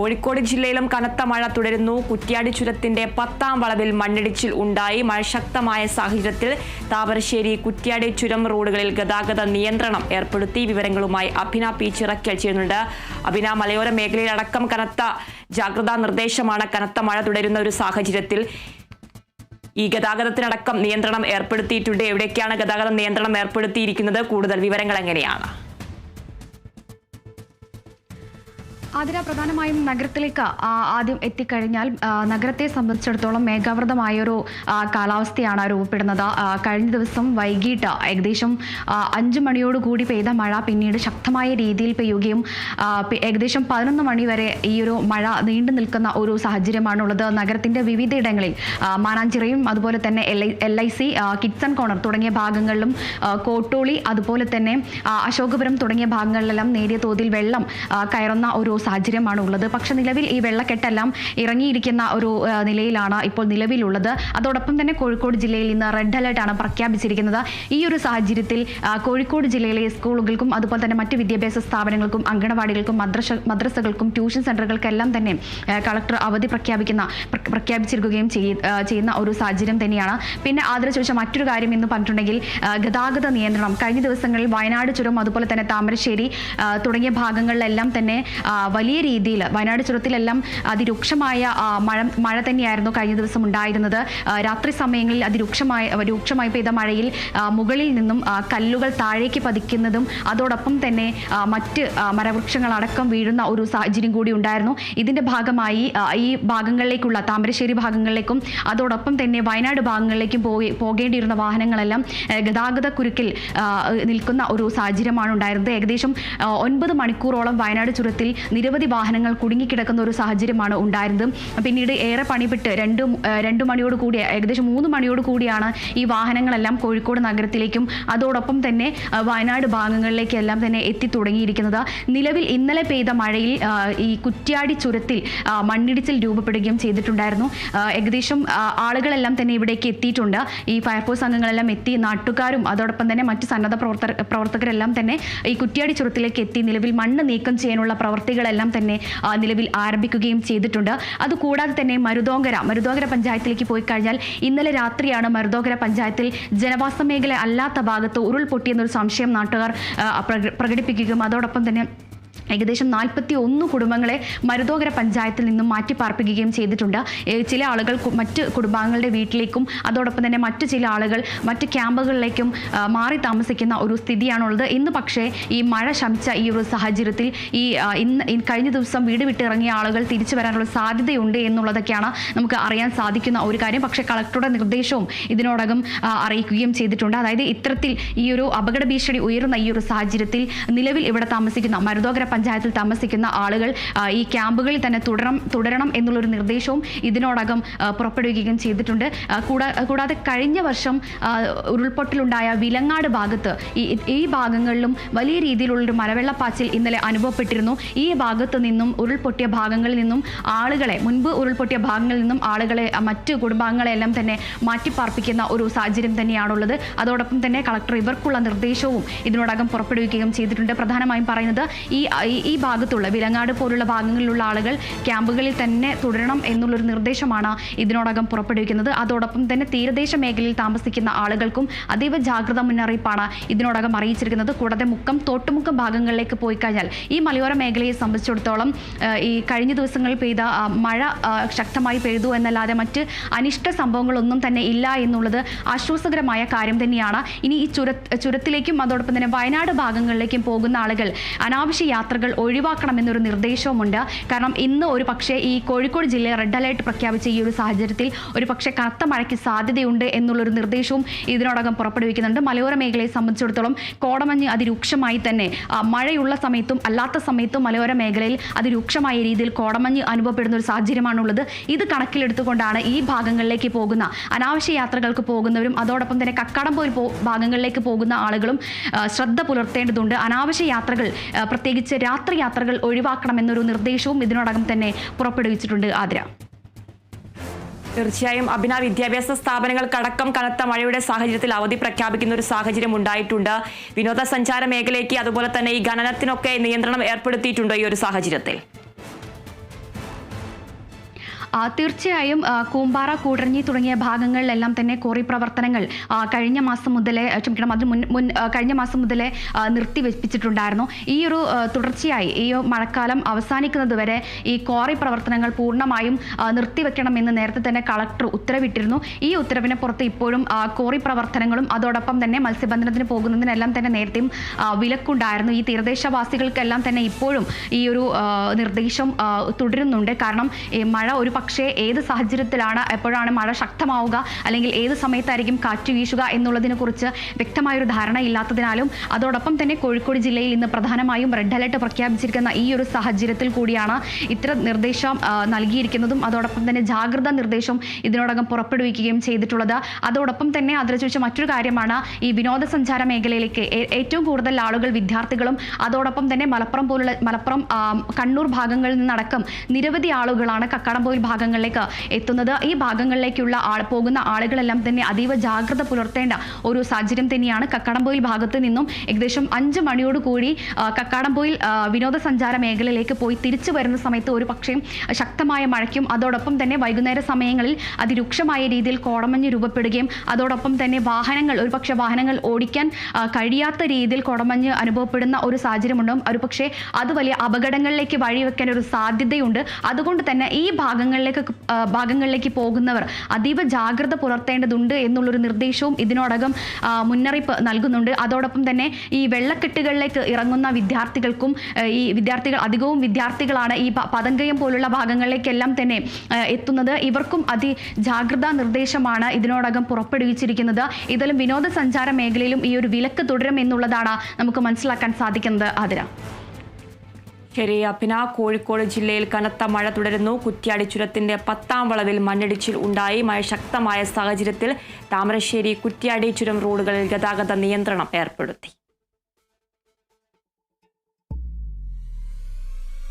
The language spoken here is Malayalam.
കോഴിക്കോട് ജില്ലയിലും കനത്ത മഴ തുടരുന്നു. കുറ്റ്യാടി ചുരത്തിന്റെ പത്താം വളവിൽ മണ്ണിടിച്ചിൽ ഉണ്ടായി. മഴ ശക്തമായ സാഹചര്യത്തിൽ താമരശ്ശേരി കുറ്റ്യാടി ചുരം റോഡുകളിൽ ഗതാഗത നിയന്ത്രണം ഏർപ്പെടുത്തി. വിവരങ്ങളുമായി അഭിന പി ചിറക്കൽ ചെയ്യുന്നുണ്ട് അഭിന മലയോര മേഖലയിലടക്കം കനത്ത ജാഗ്രതാ നിർദ്ദേശമാണ് കനത്ത മഴ തുടരുന്ന ഒരു സാഹചര്യത്തിൽ. ഈ ഗതാഗതത്തിനടക്കം നിയന്ത്രണം ഏർപ്പെടുത്തിയിട്ടുണ്ട്. എവിടേക്കാണ് ഗതാഗത നിയന്ത്രണം ഏർപ്പെടുത്തിയിരിക്കുന്നത്? കൂടുതൽ വിവരങ്ങൾ എങ്ങനെയാണ്? ആതിര പ്രധാനമായും നഗരത്തിലേക്ക് ആദ്യം എത്തിക്കഴിഞ്ഞാൽ നഗരത്തെ സംബന്ധിച്ചിടത്തോളം മേഘാവൃതമായൊരു കാലാവസ്ഥയാണ് രൂപപ്പെടുന്നത്. കഴിഞ്ഞ ദിവസം വൈകിട്ട് ഏകദേശം അഞ്ച് മണിയോടുകൂടി പെയ്ത മഴ പിന്നീട് ശക്തമായ രീതിയിൽ പെയ്യുകയും ഏകദേശം പതിനൊന്ന് മണി വരെ ഈ ഒരു മഴ നീണ്ടു നിൽക്കുന്ന ഒരു സാഹചര്യമാണുള്ളത്. നഗരത്തിന്റെ വിവിധയിടങ്ങളിൽ മാനാഞ്ചിറയും അതുപോലെ തന്നെ L I C Kidson Corner തുടങ്ങിയ ഭാഗങ്ങളിലും കോട്ടോളി അതുപോലെ തന്നെ അശോകപുരം തുടങ്ങിയ ഭാഗങ്ങളിലെല്ലാം നേരിയ തോതിൽ വെള്ളം കയറുന്ന ഒരു സാഹചര്യമാണ് ഉള്ളത് പക്ഷെ നിലവിൽ ഈ വെള്ളക്കെട്ടെല്ലാം ഇറങ്ങിയിരിക്കുന്ന ഒരു നിലയിലാണ് ഇപ്പോൾ നിലവിലുള്ളത്. അതോടൊപ്പം തന്നെ കോഴിക്കോട് ജില്ലയിൽ ഇന്ന് റെഡ് അലർട്ടാണ് പ്രഖ്യാപിച്ചിരിക്കുന്നത്. ഈ ഒരു സാഹചര്യത്തിൽ കോഴിക്കോട് ജില്ലയിലെ സ്കൂളുകൾക്കും അതുപോലെ തന്നെ മറ്റ് വിദ്യാഭ്യാസ സ്ഥാപനങ്ങൾക്കും അങ്കണവാടികൾക്കും മദ്രസ മദ്രസകൾക്കും ട്യൂഷൻ സെന്ററുകൾക്കെല്ലാം തന്നെ കളക്ടർ അവധി പ്രഖ്യാപിക്കുന്ന പ്ര- പ്രഖ്യാപിച്ചിരിക്കുകയും ചെയ്യുന്ന ഒരു സാഹചര്യം തന്നെയാണ്. പിന്നെ ആദര ചോദിച്ച മറ്റൊരു കാര്യം എന്ന് പറഞ്ഞിട്ടുണ്ടെങ്കിൽ ഗതാഗത നിയന്ത്രണം. കഴിഞ്ഞ ദിവസങ്ങളിൽ വയനാട് ചുരം അതുപോലെ തന്നെ താമരശ്ശേരി തുടങ്ങിയ ഭാഗങ്ങളിലെല്ലാം തന്നെ വലിയ രീതിയിൽ വയനാട് ചുരത്തിലെല്ലാം അതിരൂക്ഷമായ മഴ മഴ തന്നെയായിരുന്നു കഴിഞ്ഞ ദിവസം ഉണ്ടായിരുന്നത്. രാത്രി സമയങ്ങളിൽ അതിരൂക്ഷമായ രൂക്ഷമായി പെയ്ത മഴയിൽ മുകളിൽ നിന്നും കല്ലുകൾ താഴേക്ക് പതിക്കുന്നതും അതോടൊപ്പം തന്നെ മറ്റ് മരവൃക്ഷങ്ങളടക്കം വീഴുന്ന ഒരു സാഹചര്യം കൂടി ഉണ്ടായിരുന്നു. ഇതിന്റെ ഭാഗമായി ഈ ഭാഗങ്ങളിലേക്കുള്ള താമരശ്ശേരി ഭാഗങ്ങളിലേക്കും അതോടൊപ്പം തന്നെ വയനാട് ഭാഗങ്ങളിലേക്കും പോകേണ്ടിയിരുന്ന വാഹനങ്ങളെല്ലാം ഗതാഗത കുരുക്കിൽ നിൽക്കുന്ന ഒരു സാഹചര്യമാണ് ഉണ്ടായിരുന്നത്. ഏകദേശം ഒൻപത് മണിക്കൂറോളം വയനാട് ചുരത്തിൽ നിരവധി വാഹനങ്ങൾ കുടുങ്ങിക്കിടക്കുന്ന ഒരു സാഹചര്യമാണ് ഉണ്ടായിരുന്നത്. പിന്നീട് ഏറെ പണിപ്പെട്ട് രണ്ട് രണ്ടു മണിയോട് കൂടി ഏകദേശം മൂന്ന് മണിയോട് കൂടിയാണ് ഈ വാഹനങ്ങളെല്ലാം കോഴിക്കോട് നഗരത്തിലേക്കും അതോടൊപ്പം തന്നെ വയനാട് ഭാഗങ്ങളിലേക്കെല്ലാം തന്നെ എത്തി തുടങ്ങിയിരിക്കുന്നത്. നിലവിൽ ഇന്നലെ പെയ്ത മഴയിൽ ഈ കുറ്റ്യാടി ചുരത്തിൽ മണ്ണിടിച്ചിൽ രൂപപ്പെടുകയും ചെയ്തിട്ടുണ്ടായിരുന്നു. ഏകദേശം ആളുകളെല്ലാം തന്നെ ഇവിടേക്ക് എത്തിയിട്ടുണ്ട്. ഈ ഫയർഫോഴ്സ് അംഗങ്ങളെല്ലാം എത്തി നാട്ടുകാരും അതോടൊപ്പം തന്നെ മറ്റ് സന്നദ്ധ പ്രവർത്തക പ്രവർത്തകരെല്ലാം തന്നെ ഈ കുറ്റ്യാടി ചുരത്തിലേക്ക് എത്തി. നിലവിൽ മണ്ണ് നീക്കം ചെയ്യാനുള്ള പ്രവർത്തികളെല്ലാം തന്നെ ആ, നിലവിൽ ആരംഭിക്കുകയും ചെയ്തിട്ടുണ്ട്. അതുകൂടാതെ തന്നെ മരുതോങ്കര മരുതോങ്കര പഞ്ചായത്തിലേക്ക് പോയി കഴിഞ്ഞാൽ ഇന്നലെ രാത്രിയാണ് മരുതോങ്കര പഞ്ചായത്തിൽ ജനവാസ മേഖല അല്ലാത്ത ഭാഗത്ത് ഉരുൾപൊട്ടിയെന്നൊരു സംശയം നാട്ടുകാർ പ്രകടിപ്പിക്കുകയും അതോടൊപ്പം തന്നെ ഏകദേശം നാൽപ്പത്തി ഒന്ന് കുടുംബങ്ങളെ മരുതോകര പഞ്ചായത്തിൽ നിന്നും മാറ്റി പാർപ്പിക്കുകയും ചെയ്തിട്ടുണ്ട് ചില ആളുകൾ മറ്റ് കുടുംബാംഗങ്ങളുടെ വീട്ടിലേക്കും അതോടൊപ്പം തന്നെ മറ്റു ചില ആളുകൾ മറ്റ് ക്യാമ്പുകളിലേക്കും മാറി താമസിക്കുന്ന ഒരു സ്ഥിതിയാണുള്ളത്. ഇന്ന് പക്ഷേ ഈ മഴ ശമിച്ച ഈ ഒരു സാഹചര്യത്തിൽ ഈ ഇന്ന് കഴിഞ്ഞ ദിവസം വീട് വിട്ടിറങ്ങിയ ആളുകൾ തിരിച്ചു വരാനുള്ള സാധ്യതയുണ്ട് എന്നുള്ളതൊക്കെയാണ് നമുക്ക് അറിയാൻ സാധിക്കുന്ന ഒരു കാര്യം. പക്ഷേ കളക്ടറുടെ നിർദ്ദേശവും ഇതിനോടകം അറിയിക്കുകയും ചെയ്തിട്ടുണ്ട്. അതായത് ഇത്തരത്തിൽ ഈ ഒരു അപകട ഭീഷണി ഉയരുന്ന ഈ ഒരു സാഹചര്യത്തിൽ നിലവിൽ ഇവിടെ താമസിക്കുന്ന മരുതോകര പഞ്ചായത്തിൽ താമസിക്കുന്ന ആളുകൾ ഈ ക്യാമ്പുകളിൽ തന്നെ തുടരണം തുടരണം എന്നുള്ളൊരു നിർദ്ദേശവും ഇതിനോടകം പുറപ്പെടുവിക്കുകയും ചെയ്തിട്ടുണ്ട്. കൂടാ- കൂടാതെ കഴിഞ്ഞ വർഷം ഉരുൾപൊട്ടലുണ്ടായ വിലങ്ങാട് ഭാഗത്ത് ഈ ഭാഗങ്ങളിലും വലിയ രീതിയിലുള്ളൊരു മലവെള്ളപ്പാച്ചിൽ ഇന്നലെ അനുഭവപ്പെട്ടിരുന്നു. ഈ ഭാഗത്ത് നിന്നും ഉരുൾപൊട്ടിയ ഭാഗങ്ങളിൽ നിന്നും ആളുകളെ മുൻപ് ഉരുൾപൊട്ടിയ ഭാഗങ്ങളിൽ നിന്നും ആളുകളെ മറ്റ് കുടുംബാംഗങ്ങളെല്ലാം തന്നെ മാറ്റിപ്പാർപ്പിക്കുന്ന ഒരു സാഹചര്യം തന്നെയാണുള്ളത്. അതോടൊപ്പം തന്നെ കളക്ടർ ഇവർക്കുള്ള നിർദ്ദേശവും ഇതിനോടകം പുറപ്പെടുവിക്കുകയും ചെയ്തിട്ടുണ്ട്. പ്രധാനമായും പറയുന്നത് ഈ ഈ- ഈ ഭാഗത്തുള്ള വിലങ്ങാട് പോലുള്ള ഭാഗങ്ങളിലുള്ള ആളുകൾ ക്യാമ്പുകളിൽ തന്നെ തുടരണം എന്നുള്ളൊരു നിർദ്ദേശമാണ് ഇതിനോടകം പുറപ്പെടുവിക്കുന്നത്. അതോടൊപ്പം തന്നെ തീരദേശ മേഖലയിൽ താമസിക്കുന്ന ആളുകൾക്കും അതീവ ജാഗ്രത മുന്നറിയിപ്പാണ് ഇതിനോടകം അറിയിച്ചിരിക്കുന്നത്. കൂടാതെ മുക്കം തോട്ടുമുക്കം ഭാഗങ്ങളിലേക്ക് പോയി കഴിഞ്ഞാൽ ഈ മലയോര മേഖലയെ സംബന്ധിച്ചിടത്തോളം ഈ കഴിഞ്ഞ ദിവസങ്ങളിൽ പെയ്ത മഴ ശക്തമായി പെയ്തു എന്നല്ലാതെ മറ്റ് അനിഷ്ട സംഭവങ്ങളൊന്നും തന്നെ ഇല്ല എന്നുള്ളത് ആശ്വാസകരമായ കാര്യം തന്നെയാണ്. ഇനി ഈ ചുര ചുരത്തിലേക്കും അതോടൊപ്പം തന്നെ വയനാട് ഭാഗങ്ങളിലേക്കും പോകുന്ന ആളുകൾ അനാവശ്യ യാത്രകൾ ഒഴിവാക്കണമെന്നൊരു നിർദ്ദേശവുമുണ്ട്. കാരണം ഇന്ന് ഒരു പക്ഷേ ഈ കോഴിക്കോട് ജില്ലയിൽ റെഡ് അലേർട്ട് പ്രഖ്യാപിച്ച ഈ ഒരു സാഹചര്യത്തിൽ ഒരു പക്ഷേ കനത്ത മഴയ്ക്ക് സാധ്യതയുണ്ട് എന്നുള്ളൊരു നിർദ്ദേശവും ഇതിനോടകം പുറപ്പെടുവിക്കുന്നുണ്ട്. മലയോര മേഖലയെ സംബന്ധിച്ചിടത്തോളം കോടമഞ്ഞ് അതിരൂക്ഷമായി തന്നെ മഴയുള്ള സമയത്തും അല്ലാത്ത സമയത്തും മലയോര മേഖലയിൽ അതിരൂക്ഷമായ രീതിയിൽ കോടമഞ്ഞ് അനുഭവപ്പെടുന്ന ഒരു സാഹചര്യമാണുള്ളത്. ഇത് കണക്കിലെടുത്തുകൊണ്ടാണ് ഈ ഭാഗങ്ങളിലേക്ക് പോകുന്ന അനാവശ്യ യാത്രകൾക്ക് പോകുന്നവരും അതോടൊപ്പം തന്നെ കക്കാടംപോയിൽ പോ ഭാഗങ്ങളിലേക്ക് പോകുന്ന ആളുകളും ശ്രദ്ധ പുലർത്തേണ്ടതുണ്ട്. അനാവശ്യ യാത്രകൾ പ്രത്യേകിച്ച് രാത്രി യാത്രകൾ ഒഴിവാക്കണമെന്നൊരു നിർദ്ദേശവും ഇതിനോടകം തന്നെ പുറപ്പെടുവിച്ചിട്ടുണ്ട് ആതിര. തീർച്ചയായും അഭിന വിദ്യാഭ്യാസ സ്ഥാപനങ്ങൾക്കടക്കം കനത്ത മഴയുടെ സാഹചര്യത്തിൽ അവധി പ്രഖ്യാപിക്കുന്ന ഒരു സാഹചര്യം ഉണ്ടായിട്ടുണ്ട്. വിനോദസഞ്ചാര മേഖലയ്ക്ക് അതുപോലെ തന്നെ ഈ ഖനനത്തിനൊക്കെ നിയന്ത്രണം ഏർപ്പെടുത്തിയിട്ടുണ്ടോ ഈ ഒരു സാഹചര്യത്തിൽ. തീർച്ചയായും കൂമ്പാറ കൂടരഞ്ഞി തുടങ്ങിയ ഭാഗങ്ങളിലെല്ലാം തന്നെ കോറി പ്രവർത്തനങ്ങൾ കഴിഞ്ഞ മാസം മുതലേ ക്ഷമിക്കണം അതിന് മുൻ മുൻ കഴിഞ്ഞ മാസം മുതലേ നിർത്തി നിർത്തിവെപ്പിച്ചിട്ടുണ്ടായിരുന്നു ഈ ഒരു തുടർച്ചയായി ഈ മഴക്കാലം അവസാനിക്കുന്നത് വരെ ഈ കോറി പ്രവർത്തനങ്ങൾ പൂർണമായും നിർത്തിവെക്കണമെന്ന് നേരത്തെ തന്നെ കളക്ടർ ഉത്തരവിട്ടിരുന്നു. ഈ ഉത്തരവിനെ പുറത്ത് ഇപ്പോഴും കോറി പ്രവർത്തനങ്ങളും അതോടൊപ്പം തന്നെ മത്സ്യബന്ധനത്തിന് പോകുന്നതിനെല്ലാം തന്നെ നേരത്തെയും വിലക്കുണ്ടായിരുന്നു. ഈ തീരദേശവാസികൾക്കെല്ലാം തന്നെ ഇപ്പോഴും ഈ ഒരു നിർദ്ദേശം തുടരുന്നുണ്ട്. കാരണം മഴ ഒരു പക്ഷേ ഏത് സാഹചര്യത്തിലാണ് എപ്പോഴാണ് മഴ ശക്തമാവുക അല്ലെങ്കിൽ ഏത് സമയത്തായിരിക്കും കാറ്റ് വീശുക എന്നുള്ളതിനെ കുറിച്ച് വ്യക്തമായൊരു ധാരണ ഇല്ലാത്തതിനാലും അതോടൊപ്പം തന്നെ കോഴിക്കോട് ജില്ലയിൽ ഇന്ന് പ്രധാനമായും റെഡ് അലർട്ട് പ്രഖ്യാപിച്ചിരിക്കുന്ന ഈ ഒരു സാഹചര്യത്തിൽ കൂടിയാണ് ഇത്ര നിർദ്ദേശം നൽകിയിരിക്കുന്നതും. അതോടൊപ്പം തന്നെ ജാഗ്രതാ നിർദ്ദേശം ഇതിനോടകം പുറപ്പെടുവിക്കുകയും ചെയ്തിട്ടുള്ളത്. അതോടൊപ്പം തന്നെ അതിൽ ചോദിച്ച മറ്റൊരു കാര്യമാണ് ഈ വിനോദസഞ്ചാര മേഖലയിലേക്ക് ഏറ്റവും കൂടുതൽ ആളുകൾ വിദ്യാർത്ഥികളും അതോടൊപ്പം തന്നെ മലപ്പുറം പോലുള്ള മലപ്പുറം കണ്ണൂർ ഭാഗങ്ങളിൽ നിന്നടക്കം നിരവധി ആളുകളാണ് കക്കാടംപോയിൽ ഭാഗങ്ങളിലേക്ക് എത്തുന്നത്. ഈ ഭാഗങ്ങളിലേക്കുള്ള ആൾ പോകുന്ന ആളുകളെല്ലാം തന്നെ അതീവ ജാഗ്രത പുലർത്തേണ്ട ഒരു സാഹചര്യം തന്നെയാണ് കക്കാടംപോയിൽ ഭാഗത്ത് നിന്നും ഏകദേശം അഞ്ച് മണിയോടുകൂടി കൂടി കക്കാടംപോയിൽ വിനോദസഞ്ചാര മേഖലയിലേക്ക് പോയി തിരിച്ചു വരുന്ന സമയത്ത് ഒരു പക്ഷേ ശക്തമായ മഴയ്ക്കും അതോടൊപ്പം തന്നെ വൈകുന്നേര സമയങ്ങളിൽ അതിരൂക്ഷമായ രീതിയിൽ കോടമഞ്ഞ് രൂപപ്പെടുകയും അതോടൊപ്പം തന്നെ വാഹനങ്ങൾ ഒരുപക്ഷെ വാഹനങ്ങൾ ഓടിക്കാൻ കഴിയാത്ത രീതിയിൽ കോടമഞ്ഞ് അനുഭവപ്പെടുന്ന ഒരു സാഹചര്യമുണ്ടാകും ഒരുപക്ഷെ അത് വലിയ അപകടങ്ങളിലേക്ക് വഴിവെക്കാൻ ഒരു സാധ്യതയുണ്ട്. അതുകൊണ്ട് തന്നെ ഈ ഭാഗങ്ങളിലേക്ക് ഭാഗങ്ങളിലേക്ക് പോകുന്നവർ അതീവ ജാഗ്രത പുലർത്തേണ്ടതുണ്ട് എന്നുള്ളൊരു നിർദ്ദേശവും ഇതിനോടകം മുന്നറിയിപ്പ് നൽകുന്നുണ്ട്. അതോടൊപ്പം തന്നെ ഈ വെള്ളക്കെട്ടുകളിലേക്ക് ഇറങ്ങുന്ന വിദ്യാർത്ഥികൾക്കും ഈ വിദ്യാർത്ഥികൾ അധികവും വിദ്യാർത്ഥികളാണ് ഈ പതങ്കയം പോലുള്ള ഭാഗങ്ങളിലേക്കെല്ലാം തന്നെ എത്തുന്നത്. ഇവർക്കും അതി ജാഗ്രതാ നിർദ്ദേശമാണ് ഇതിനോടകം പുറപ്പെടുവിച്ചിരിക്കുന്നത്. ഇതിലും വിനോദസഞ്ചാര മേഖലയിലും ഈ ഒരു വിലക്ക് തുടരും എന്നുള്ളതാണ് നമുക്ക് മനസ്സിലാക്കാൻ സാധിക്കുന്നത്. ആതിര. ശരി അഭിന കോഴിക്കോട് ജില്ലയിൽ കനത്ത മഴ തുടരുന്നു. കുറ്റ്യാടി ചുരത്തിന്റെ പത്താം വളവിൽ മണ്ണിടിച്ചിൽ ഉണ്ടായി. മഴ ശക്തമായ സാഹചര്യത്തിൽ താമരശ്ശേരി കുറ്റ്യാടി ചുരം റോഡുകളിൽ ഗതാഗത നിയന്ത്രണം ഏർപ്പെടുത്തി.